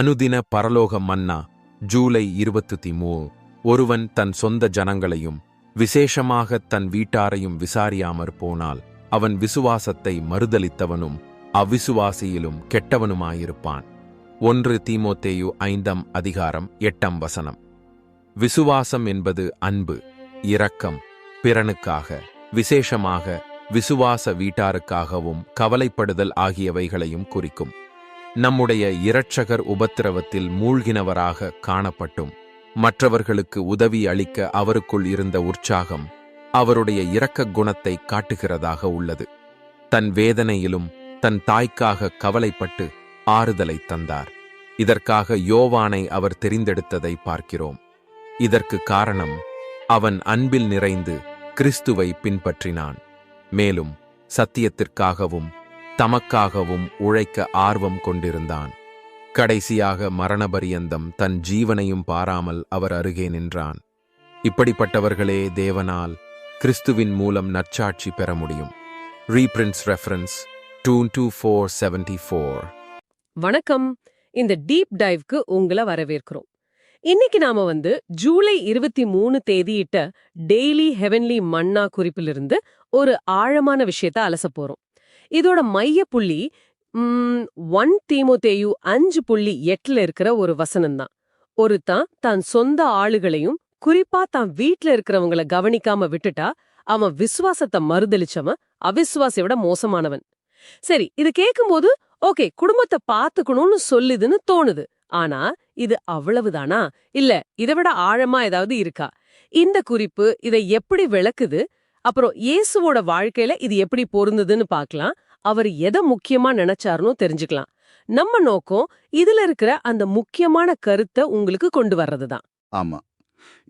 அனுதின பரலோக மன்னா ஜூலை இருபத்தி மூ ஒருவன் தன் சொந்த ஜனங்களையும் விசேஷமாக தன் வீட்டாரையும் விசாரியாமற் போனால் அவன் விசுவாசத்தை மறுதலித்தவனும் அவ்விசுவாசியிலும் கெட்டவனுமாயிருப்பான். ஒன்று தீமோத்தேயு ஐந்தாம் அதிகாரம் எட்டாம் வசனம். விசுவாசம் என்பது அன்பு இரக்கம் பிறனுக்காக விசேஷமாக விசுவாச வீட்டாருக்காகவும் கவலைப்படுதல் ஆகியவைகளையும் குறிக்கும். நம்முடைய இரட்சகர் உபத்திரவத்தில் மூழ்கினவராக காணப்பட்டும். மற்றவர்களுக்கு உதவி அளிக்க அவருக்குள் இருந்த உற்சாகம் அவருடைய இரக்க குணத்தை காட்டுகிறதாக உள்ளது. தன் வேதனையிலும் தன் தாய்க்காக கவலைப்பட்டு ஆறுதலை தந்தார். இதற்காக யோவானை அவர் தெரிந்தெடுத்ததை பார்க்கிறோம். இதற்கு காரணம் அவன் அன்பில் நிறைந்து கிறிஸ்துவை பின்பற்றினான். மேலும் சத்தியத்திற்காகவும் தமக்காகவும் உழைக்க ஆர்வம் கொண்டிருந்தான். கடைசியாக மரணபரியந்தம் தன் ஜீவனையும் பாராமல் அவர் அருகே நின்றான். இப்படிப்பட்டவர்களே தேவனால் கிறிஸ்துவின் மூலம் நற்சாட்சி பெற முடியும். ரீபிரின்ஸ் reference two two four seventy four வணக்கம். இந்த டீப் டைவ்க்கு உங்களை வரவேற்கிறோம். இன்னைக்கு நாம வந்து ஜூலை இருபத்தி மூணு தேதியிட்ட டெய்லி ஹெவன்லி மன்னா குறிப்பிலிருந்து ஒரு ஆழமான விஷயத்த அலச போறோம். இதோட மைய புள்ளி ஒன் தீமுத்தேயு அஞ்சு புள்ளி எட்டுல இருக்கிற ஒரு வசனம் தான் தன் சொந்த ஆளுகளையும் குறிப்பா தான் வீட்ல இருக்கிறவங்கள கவனிக்காம விட்டுட்டா அவன் விசுவாசத்தை மறுதளிச்சவன் அவிசுவாசிய விட மோசமானவன். சரி இது கேட்கும்போது ஓகே குடும்பத்தை பாத்துக்கணும்னு சொல்லுதுன்னு தோணுது. ஆனா இது அவ்வளவுதானா? இல்ல இதை விட ஆழமா ஏதாவது இருக்கா? இந்த குறிப்பு இதை எப்படி விளக்குது? அப்புறம் இயேசுவோட வாழ்க்கையில இது எப்படி பொருந்ததுன்னு பார்க்கலாம். அவர் எதை முக்கியமா நினைச்சாருன்னு தெரிஞ்சுக்கலாம். நம்ம நோக்கம் இதுல இருக்கிற அந்த முக்கியமான கருத்தை உங்களுக்கு கொண்டு வர்றதுதான். ஆமா.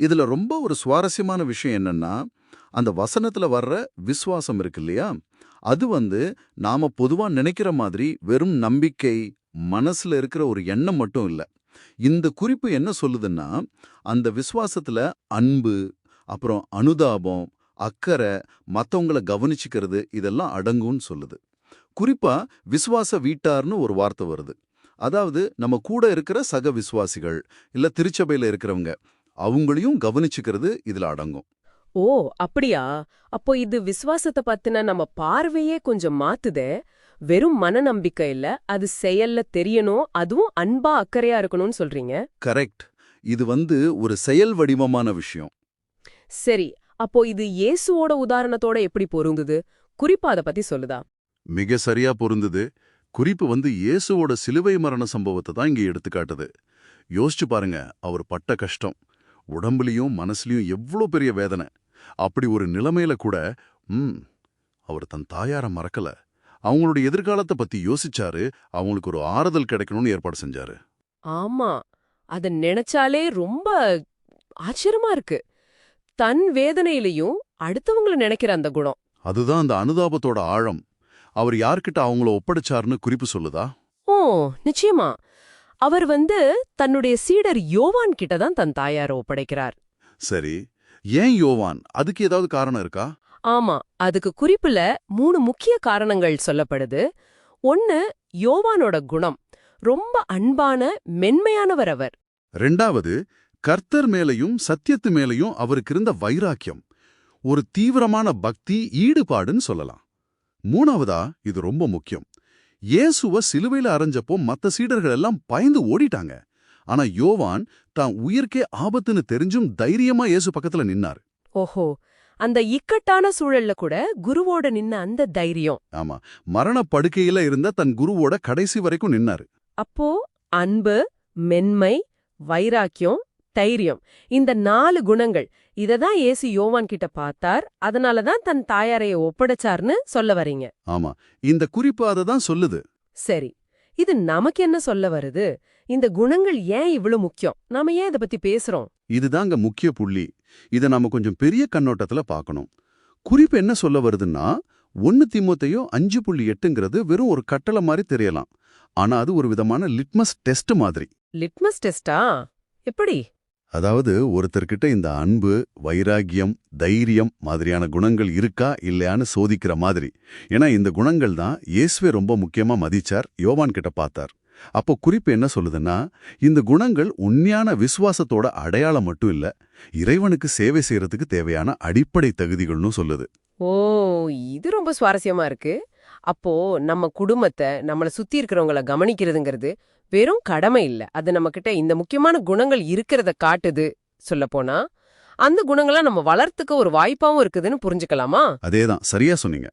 இதுல ரொம்ப ஒரு சுவாரஸ்யமான விஷயம் என்னன்னா அந்த வசனத்துல வர்ற விசுவாசம் இருக்கு இல்லையா? அது வந்து நாம பொதுவா நினைக்கிற மாதிரி வெறும் நம்பிக்கை மனசுல இருக்கிற ஒரு எண்ணம் மட்டும் இல்ல. இந்த குறிப்பு என்ன சொல்லுதுன்னா அந்த விசுவாசத்துல அன்பு அப்புறம் அனுதாபம் அக்கறை மத்தவங்கள கவனிச்சுக்கிறது இதெல்லாம் அடங்கும்னு சொல்லுது. குறிப்பா விசுவாச வீட்டார்னு ஒரு வார்த்தை வருது. அதாவது நம்ம கூட இருக்கிற சக விசுவாசிகள் இல்ல திருச்சபையில இருக்கிறவங்க அவங்களையும் கவனிச்சுக்கிறது இதுல அடங்கும். ஓ அப்படியா? அப்போ இது விசுவாசத்தை பத்தின நம்ம பார்வையே கொஞ்சம் மாத்துதே? வெறும் மனநம்பிக்கை இல்ல அது செயல்ல தெரியணும் அதுவும் அன்பா அக்கறையா இருக்கணும்னு சொல்றீங்க? கரெக்ட். இது வந்து ஒரு செயல் வடிவமான விஷயம். சரி அப்போ இது இயேசுவோட உதாரணத்தோட எப்படி பொருந்துது? குறிப்பா அதை பத்தி சொல்லுதா? மிக சரியா பொருந்துது. குறிப்பு வந்து இயேசுவோட சிலுவை மரண சம்பவத்தை தான் இங்க எடுத்துக்காட்டுது. யோசிச்சு பாருங்க அவர் பட்ட கஷ்டம் உடம்புலயும் மனசுலயும் எவ்வளோ பெரிய வேதனை. அப்படி ஒரு நிலைமையில கூட ம் அவர் தன் தாயார மறக்கல. அவங்களுடைய எதிர்காலத்தை பத்தி யோசிச்சாரு அவங்களுக்கு ஒரு ஆறுதல் கிடைக்கணும்னு ஏற்பாடு செஞ்சாரு. ஆமா. அத நினைச்சாலே ரொம்ப ஆச்சரியமா இருக்கு. தன் வேதனையிலையும் அடுத்தவங்கள நினைக்கிற அந்த குணம். அதுதான் அந்த அனுதாபத்தோட ஆழம். அவர் யார்கிட்ட அவங்கள ஒப்படைச்சாருன்னு குறிப்பு சொல்லுதா? ஓ நிச்சயமா. அவர் வந்து தன்னுடைய சீடர் யோவான் கிட்ட தான் தன் தாயார ஒப்படைக்கிறார். சரி. ஏன் யோவான்? அதுக்கு ஏதாவது காரணம் இருக்கா? ஆமா அதுக்கு குறிப்புல மூணு முக்கிய காரணங்கள் சொல்லப்படுது. ஒன்னு யோவானோட குணம். ரொம்ப அன்பான மென்மையானவர் அவர். ரெண்டாவது கர்த்தர் மேலையும் சத்தியத்து மேலையும் அவருக்கு இருந்த வைராக்கியம். ஒரு தீவிரமான பக்தி ஈடுபாடுன்னு சொல்லலாம். மூணாவதா இது ரொம்ப முக்கியம். இயேசுவ சிலுவையில அரைஞ்சப்போ மத்த சீடர்கள் எல்லாம் பயந்து ஓடிட்டாங்க. ஆனா யோவான் தான் உயிர்க்கே ஆபத்துன்னு தெரிஞ்சும் தைரியமா இயேசு பக்கத்துல நின்னார். ஓஹோ அந்த இக்கட்டான சூழல்ல கூட குருவோட நின்ன அந்த தைரியம். ஆமா மரண படுக்கையில இருந்த தன் குருவோட கடைசி வரைக்கும் நின்னாரு. அப்போ அன்பு மென்மை வைராக்கியம் தைரியம். இந்த நாலு குணங்கள் இததான் ஏசு யோவான் கிட்ட பார்த்தார். அதனாலதான் தன் தாயாரைய ஒப்படைச்சார்னு சொல்ல வரீங்க. ஆமா. இந்த குறிப்பு அதை தான் சொல்லுது. சரி. இது நமக்கு என்ன சொல்ல வருது? இந்த குணங்கள் ஏன் இவ்வளவு முக்கியம்? நாம ஏன் இத பத்தி பேசுறோம்? இதுதாங்க முக்கிய புள்ளி. இதை நாம கொஞ்சம் பெரிய கண்ணோட்டத்துல பார்க்கணும். குறிப்பு என்ன சொல்ல வருதுன்னா ஒன்னு திமுத்தையோ அஞ்சு புள்ளி எட்டுங்கிறது வெறும் ஒரு கட்டளை மாதிரி தெரியலாம். ஆனா அது ஒரு விதமான லிட்மஸ் டெஸ்ட் மாதிரி. லிட்மஸ் டெஸ்டா எப்படி? அதாவது ஒருத்தர்கிட்ட இந்த அன்பு வைராகியம் தைரியம் மாதிரியான குணங்கள் இருக்கா இல்லையான்னு சோதிக்கிற மாதிரி. ஏன்னா இந்த குணங்கள் தான் இயேசுவே ரொம்ப முக்கியமா மதிச்சார் யோவான் கிட்ட பார்த்தார். அப்போ குறிப்பு என்ன சொல்லுதுன்னா இந்த குணங்கள் உண்மையான விசுவாசத்தோட அடையாளம் மட்டும் இல்ல இறைவனுக்கு சேவை செய்யறதுக்கு தேவையான அடிப்படை தகுதிகள்னு சொல்லுது. ஓ இது ரொம்ப சுவாரஸ்யமா இருக்கு. அப்போ நம்ம குடும்பத்தை நம்மள சுத்தி இருக்கிறவங்கள கவனிக்கிறதுங்கிறது வெறும் கடமை இல்ல. அது நம்ம கிட்ட இந்த முக்கியமான குணங்கள் இருக்கிறத காட்டுது சொல்ல போனா அந்த குணங்களை நம்ம வளர்த்துக்க ஒரு வாய்ப்பாவும் இருக்குதுன்னு புரிஞ்சுக்கலாமா? அதேதான். சரியா சொன்னீங்க.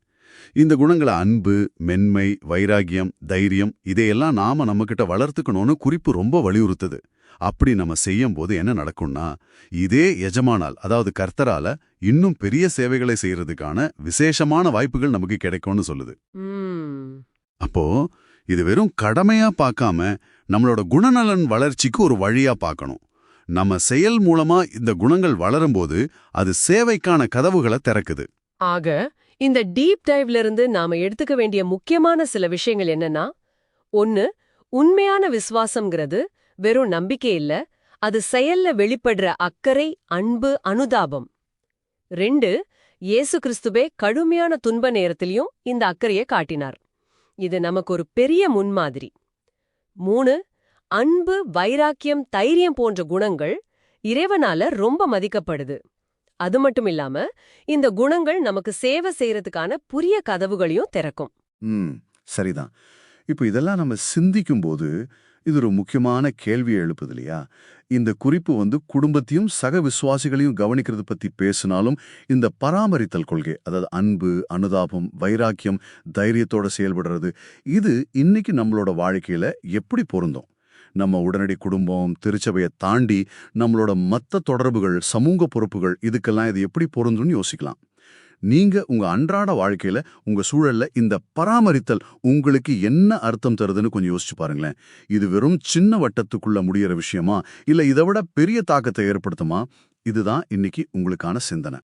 இந்த குணங்களை அன்பு மென்மை வைராகியம் தைரியம் இதையெல்லாம் நாம நம்மகிட்ட வளர்த்துக்கணும்னு குறிப்பு ரொம்ப வலியுறுத்துது. அப்படி நம்ம செய்யும் போது என்ன நடக்கும்னா இதே எஜமானால் அதாவது கர்த்தரால இன்னும் பெரிய சேவைகளை செய்யறதுக்கான விசேஷமான வாய்ப்புகள் நமக்கு கிடைக்கும்னு சொல்லுது. அப்போ இது வெறும் கடமையா பார்க்காம நம்மளோட குணநலன் வளர்ச்சிக்கு ஒரு வழியா பார்க்கணும். நம்ம செயல் மூலமா இந்த குணங்கள் வளரும்போது அது சேவைக்கான கதவுகளை திறக்குது. ஆக இந்த டீப் டைவ்ல இருந்து நாம எடுத்துக்க வேண்டிய முக்கியமான சில விஷயங்கள் என்னன்னா ஒன்னு உண்மையான விசுவாசம்ங்கிறது வெறும் நம்பிக்கை இல்ல அது செயல்ல வெளிப்படுற அக்கறை அன்பு அனுதாபம். ரெண்டு இயேசு கிறிஸ்துவே கடுமையான துன்ப நேரத்திலையும் இந்த அக்கறையை காட்டினார். இது நமக்கு ஒரு பெரிய முன்மாதிரி. மூணு அன்பு வைராக்கியம் தைரியம் போன்ற குணங்கள் இறைவனால ரொம்ப மதிக்கப்படுது. அது மட்டும் இல்லாம இந்த குணங்கள் நமக்கு சேவை செய்யறதுக்கான புரிய கதவுகளையும் திறக்கும். சரிதான். இப்போ இதெல்லாம் நம்ம சிந்திக்கும் போது இது ஒரு முக்கியமான கேள்வியை எழுப்புது இல்லையா? இந்த குறிப்பு வந்து குடும்பத்தையும் சக விசுவாசிகளையும் கவனிக்கிறது பத்தி பேசினாலும் இந்த பராமரித்தல் கொள்கை அதாவது அன்பு அனுதாபம் வைராக்கியம் தைரியத்தோட செயல்படுறது இது இன்னைக்கு நம்மளோட வாழ்க்கையில எப்படி பொருந்தும்? நம்ம உடனடி குடும்பம் திருச்சபையை தாண்டி நம்மளோட மத்த தொடர்புகள் சமூக பொறுப்புகள் இதுக்கெல்லாம் இது எப்படி பொருந்தும்னு யோசிக்கலாம். நீங்க உங்க அன்றாட வாழ்க்கையில உங்க சூழல்ல இந்த பராமரித்தல் உங்களுக்கு என்ன அர்த்தம் தருதுன்னு கொஞ்சம் யோசிச்சு பாருங்களேன். இது வெறும் சின்ன வட்டத்துக்குள்ள முடியிற விஷயமா? இல்ல இதை விட பெரிய தாக்கத்தை ஏற்படுத்துமா? இதுதான் இன்னைக்கு உங்களுக்கான சிந்தனை.